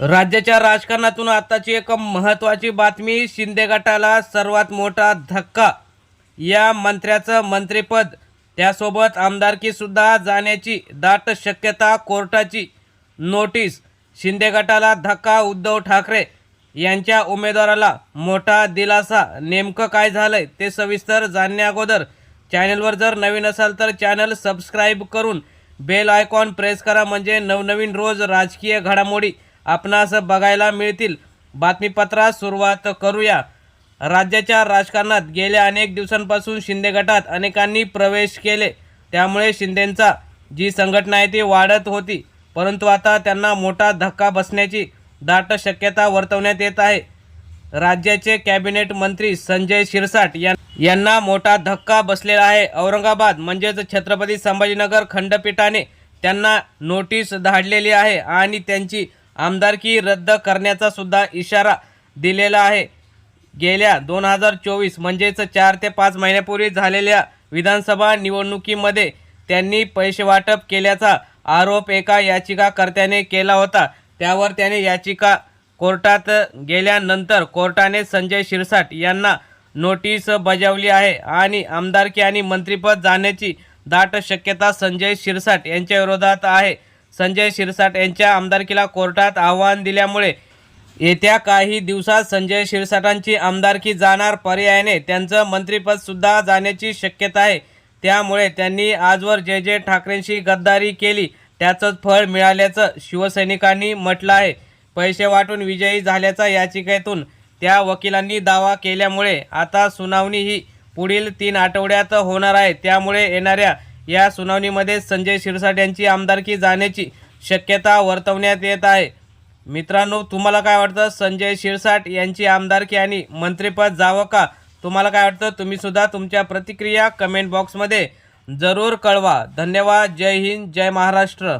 राज्याच्या राजकारणातून आताची एक महत्त्वाची बातमी शिंदे गटाला सर्वात मोठा धक्का. या मंत्र्याचं मंत्रिपद त्यासोबत आमदारकीसुद्धा जाण्याची दाट शक्यता कोर्टाची नोटीस. शिंदे गटाला धक्का उद्धव ठाकरे यांच्या उमेदवाराला मोठा दिलासा. नेमकं काय झालंय ते सविस्तर जाणण्याअगोदर चॅनलवर जर नवीन असाल तर चॅनल सबस्क्राईब करून बेल आयकॉन प्रेस करा. म्हणजे नवनवीन रोज राजकीय घडामोडी आपणास बघायला मिळतील. बातमीपत्रास सुरुवात करूया. राज्याच्या राजकारणात गेल्या अनेक दिवसांपासून शिंदे गटात अनेकांनी प्रवेश केले. त्यामुळे शिंदेंचा जी संघटना आहे ती वाढत होती. परंतु आता त्यांना मोठा धक्का बसण्याची दाट शक्यता वर्तवण्यात येत आहे. राज्याचे कॅबिनेट मंत्री संजय शिरसाट यांना मोठा धक्का बसलेला आहे. औरंगाबाद म्हणजेच छत्रपती संभाजीनगर खंडपीठाने त्यांना नोटीस धाडलेली आहे आणि त्यांची आमदारकी रद्द करण्याचा सुद्धा इशारा दिलेला आहे. गेल्या दोन हजार चोवीस म्हणजेच चार ते पाच महिन्यापूर्वी झालेल्या विधानसभा निवडणुकीमध्ये त्यांनी पैसे वाटप केल्याचा आरोप एका याचिकाकर्त्याने केला होता. त्यावर त्याने याचिका कोर्टात गेल्यानंतर कोर्टाने संजय शिरसाट यांना नोटीस बजावली आहे आणि आमदारकी आणि मंत्रिपद जाण्याची दाट शक्यता संजय शिरसाट यांच्या विरोधात आहे. संजय शिरसाट यांच्या आमदारकीला कोर्टात आव्हान दिल्यामुळे येत्या काही दिवसात संजय शिरसाटांची आमदारकी जाणार पर्यायाने त्यांचं मंत्रिपदसुद्धा जाण्याची शक्यता आहे. त्यामुळे त्यांनी आजवर जय जय ठाकरेंशी गद्दारी केली. त्याचंच फळ मिळाल्याचं शिवसैनिकांनी म्हटलं आहे. पैसे वाटून विजयी झाल्याचा याचिकेतून त्या वकिलांनी दावा केल्यामुळे आता सुनावणी ही पुढील तीन आठवड्यात होणार आहे. त्यामुळे येणाऱ्या या सुनावणीमध्ये संजय शिरसाट यांची आमदारकी जाण्याची शक्यता वर्तवण्यात येत आहे. मित्रांनो तुम्हाला काय वाटतं? संजय शिरसाट यांची आमदारकी आणि मंत्रिपद जावं का? तुम्हाला काय वाटतं? तुम्ही सुद्धा तुमच्या प्रतिक्रिया कमेंट बॉक्समध्ये जरूर कळवा. धन्यवाद. जय हिंद. जय महाराष्ट्र.